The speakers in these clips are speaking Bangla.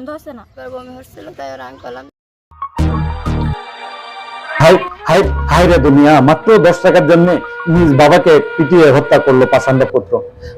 বন্ধ আছে না? এবার বমি হচ্ছিল তাই ওরা আমি করলাম হাই হাই হাই রে দুনিয়া মাত্র দশ টাকার জন্য নিজ বাবাকে পিটিয়ে হত্যা করল পাষাণ্ড পুত্র।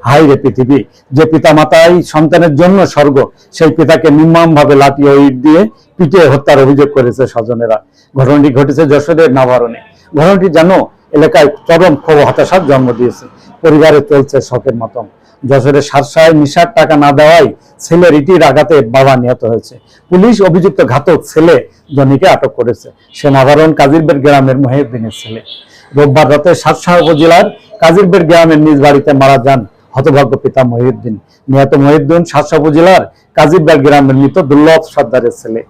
হাই রে পৃথিবী যে পিতা মাতাই সন্তানের জন্য স্বর্গ সেই পিতাকে নির্মম ভাবে লাঠি ও ইট দিয়ে পিটিয়ে হত্যার অভিযোগ করেছে স্বজনেরা। ঘটনাটি ঘটেছে যশোরের নাভারণে। ঘটনাটি যেন এলাকায় চরম ক্ষোভ হতাশার জন্ম দিয়েছে। পরিবারে চলছে শখের মতন যশোরের সারসায় নিশার টাকা না দেওয়ায় ছেলের ইটির আঘাতে বাবা নিহত হয়েছে। পুলিশ অভিযুক্ত ঘাতক ছেলে জনিকে আটক করেছে। সে নাভারণ কাজিরবের গ্রামের মহিউদ্দিনের ছেলে। রোববার রাতে সাতশাহ উপজেলার কাজিরবের গ্রামের নিজ বাড়িতে মারা যান হতভাগ্য পিতা মহিউদ্দিন। নিহত মহিউদ্দিন সাতশাহ উপজেলার কাজিরবের গ্রামের মৃত দুর্লভ সর্দারের ছেলে।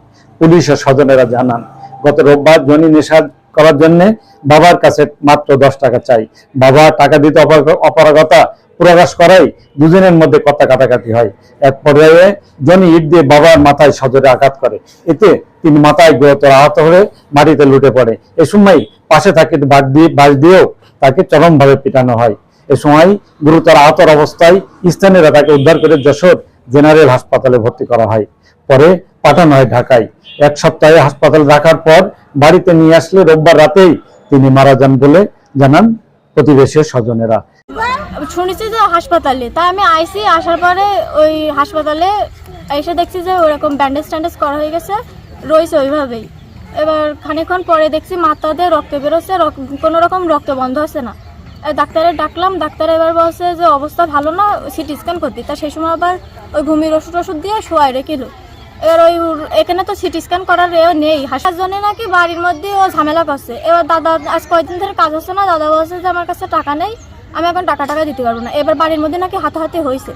পুলিশ ও স্বজনেরা জানান, গত রোববার জনি নেশা করার জন্য বাবার কাছে মাত্র দশ টাকা চাই। বাবা টাকা দিতে অপারগ- অপারগতা প্রকাশ করাই দুজনের মধ্যে কথা কাটাকাটি হয়। এক পর্যায়ে জনি ইট দিয়ে বাবার মাথায় সজোরে আঘাত করে। এতে তিনি মাথায় গুরুতর আহত হয়ে মাটিতে লুটে পড়ে। এ সময় পাশে থাকে বাদ দিয়ে বাস দিয়েও তাকে চরমভাবে পিটানো হয়। এ সময় গুরুতর আহতর অবস্থায় স্থানীয়রা তাকে উদ্ধার করে যশোর জেনারেল হাসপাতালে ভর্তি করা হয়। পরে পাঠানো হয় ঢাকায়। এক সপ্তাহে হাসপাতাল রাখার পর বাড়িতে নিয়ে আসলে রোববার রাতেই তিনি মারা যান বলে জানান প্রতিবেশী স্বজনেরা। শুনেছি যে হাসপাতালে, তা আমি আইসি, আসার পরে ওই হাসপাতালে এসে দেখছি যে ওরকম ব্যান্ডেজ ট্যান্ডেজ করা হয়ে গেছে, রয়েছে ওইভাবেই। এবার খানিকক্ষণ পরে দেখছি মাথা দিয়ে রক্ত বেরোচ্ছে কোনো রকম রক্ত বন্ধ হচ্ছে না। ডাক্তারে ডাকলাম, ডাক্তার এবার বলছে যে অবস্থা ভালো না, সিটি স্ক্যান করতে। তা সেই সময় আবার ওই ঘুমির ওষুধ ওষুধ দিয়ে শোয়াই রেখিল এবার ওই এখানে তো সিটি স্ক্যান করার এ নেই। হাসার জন্য নাকি বাড়ির মধ্যে ও ঝামেলা করছে। এবার দাদা আজ কয়েকদিন ধরে কাজ হচ্ছে না দাদা বলছে যে আমার কাছে টাকা নেই আমি এখন টাকা টাকা দিতে পারব না। এবার বাড়ির মধ্যে নাকি হাতাহাতি হয়েছে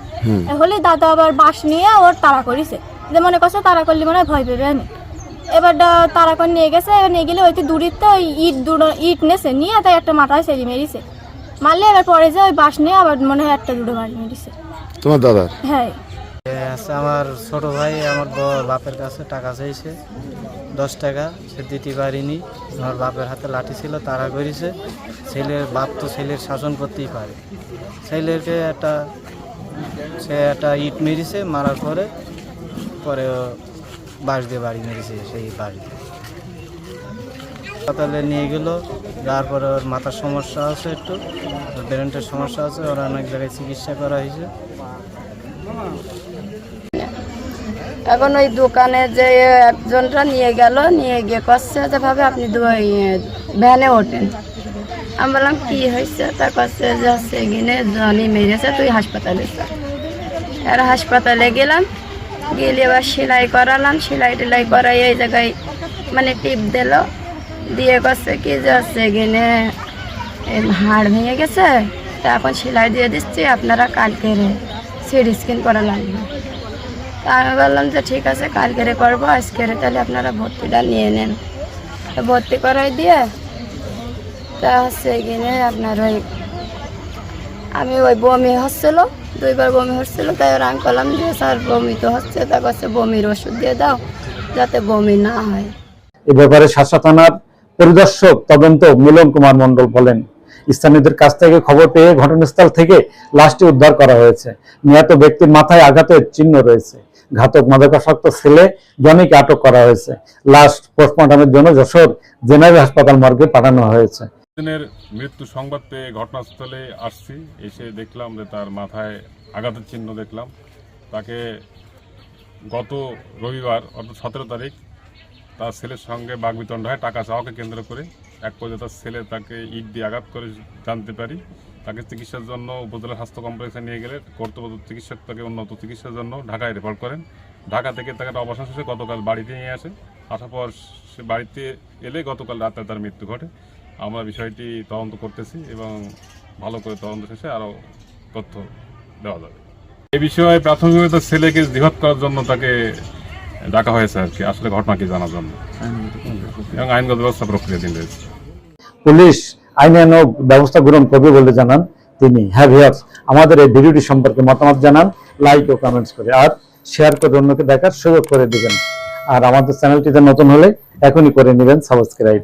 হলে দাদা আবার বাস নিয়ে ওর তাড়া করিছে। যে মনে করছে তাড়া করলে মনে হয় ভয় পেবে আমি। এবার তাড়া করে নিয়ে গেছে এবার নিয়ে গেলে ওই ওইতে দূরিতে ওই ইট দুটো ইট নেছে নিয়ে তাই একটা মাথায় সেরি মেরিছে। মারলে এবার পরে যে ওই বাস নিয়ে আবার মনে হয় একটা দুটো বাড়ি মেরিছে। তোমার দাদার? হ্যাঁ। আমার ছোট ভাই, আমার বাপের কাছে টাকা চাইছে, দশ টাকা। সে দিতে পারিনি, আমার বাপের হাতে লাঠি ছিল তারা করেছে। ছেলের বাপ তো ছেলের শাসন করতেই পারে। ছেলেকে একটা, সে একটা ইট মেরেছে, মারার পরে পরে বাঁশ দিয়ে বাড়ি মেরেছে সেই বাড়ি হাসপাতালে নিয়ে গেলো, যাওয়ার পরে ওর মাথার সমস্যা আছে একটু ব্রেনটের সমস্যা আছে, ওরা অনেক জায়গায় চিকিৎসা করা হয়েছে। এখন ওই দোকানে যে একজনটা নিয়ে গেল, নিয়ে গিয়ে করছে যে, ভাবে আপনি ভ্যানে ওঠেন। আমি বললাম, কি হয়েছে? তা করছে যে হচ্ছে গিনে জনি মেরেছে, তুই হাসপাতালে আর হাসপাতালে গেলাম, গেলে এবার সেলাই করালাম, সেলাই টেলাই করাই এই জায়গায় মানে টিপ দিল। দিয়ে করছে কি যে হচ্ছে এই হাড় ভেঙে গেছে, তা এখন সেলাই দিয়ে দিচ্ছি, আপনারা কালকে সিডি স্ক্যান করা লাগবে তা আমি বললাম যে, ঠিক আছে কালকেরে করব আজকেরে তাহলে আপনারা ভর্তিটা নিয়ে নেন। ভর্তি করাই দিয়ে, তা হচ্ছে কিনে আপনার ওই, আমি ওই বমি হচ্ছিল, দুইবার বমি হচ্ছিল, তাই ওরা আমি করলাম যে, স্যার, বমি তো হচ্ছে, তা কাছে বমির ওষুধ দিয়ে দাও, যাতে বমি না হয়। এ ব্যাপারে শাসা থানার পরিদর্শক তদন্ত মিলন কুমার মণ্ডল বলেন, স্থানীয়দের কাছ থেকে খবর পেয়ে ঘটনাস্থল থেকে লাশটি উদ্ধার করা হয়েছে। নিহত ব্যক্তির মাথায় আঘাতের চিহ্ন রয়েছে। ঘাতক মাদকাসক্ত ছেলে জনিকে আটক করা হয়েছে। লাশ পোস্টমর্টমের জন্য যশোর জেনারেল হাসপাতাল মর্গে পাঠানো হয়েছে। দিনের মৃত্যু সংবাদ পেয়ে ঘটনাস্থলে আসছি। এসে দেখলাম যে তার মাথায় আঘাতের চিহ্ন দেখলাম। তাকে গত রবিবার, অর্থাৎ সতেরো তারিখ, তার ছেলের সঙ্গে বাগবিতণ্ড হয় টাকা চাওয়াকে কেন্দ্র করে এক পর্যায়ে তার ছেলে তাকে ইট দিয়ে আঘাত করে জানতে পারি। তাকে চিকিৎসার জন্য উপজেলা স্বাস্থ্য কমপ্লেক্সে নিয়ে গেলে কর্তব্য চিকিৎসক তাকে উন্নত চিকিৎসার জন্য ঢাকায় রেফার করেন। ঢাকা থেকে তাকে একটা অবসান শেষে গতকাল বাড়িতে নিয়ে আসে আসার পর সে বাড়িতে এলে গতকাল রাতে তার মৃত্যু ঘটে। আমরা বিষয়টি তদন্ত করতেছি এবং ভালো করে তদন্ত শেষে আরও তথ্য দেওয়া যাবে। এ বিষয়ে প্রাথমিকভাবে তার ছেলেকে জিহাদ করার জন্য তাকে ডাকা হয়েছে আর কি। আসলে ঘটনা কি জানার জন্য? এবং আইনগত ব্যবস্থা প্রক্রিয়াধীন রয়েছে। পুলিশ আইনানুগ ব্যবস্থা গ্রহণ করবে বলে জানান তিনি। হ্যাঁ ভিয়ার্স আমাদের এই ভিডিওটি সম্পর্কে মতামত জানান লাইক ও কমেন্টস করে। আর শেয়ার করে অন্যকে দেখার সুযোগ করে দেবেন। আর আমাদের চ্যানেলটিতে নতুন হলে এখনই করে নেবেন সাবস্ক্রাইব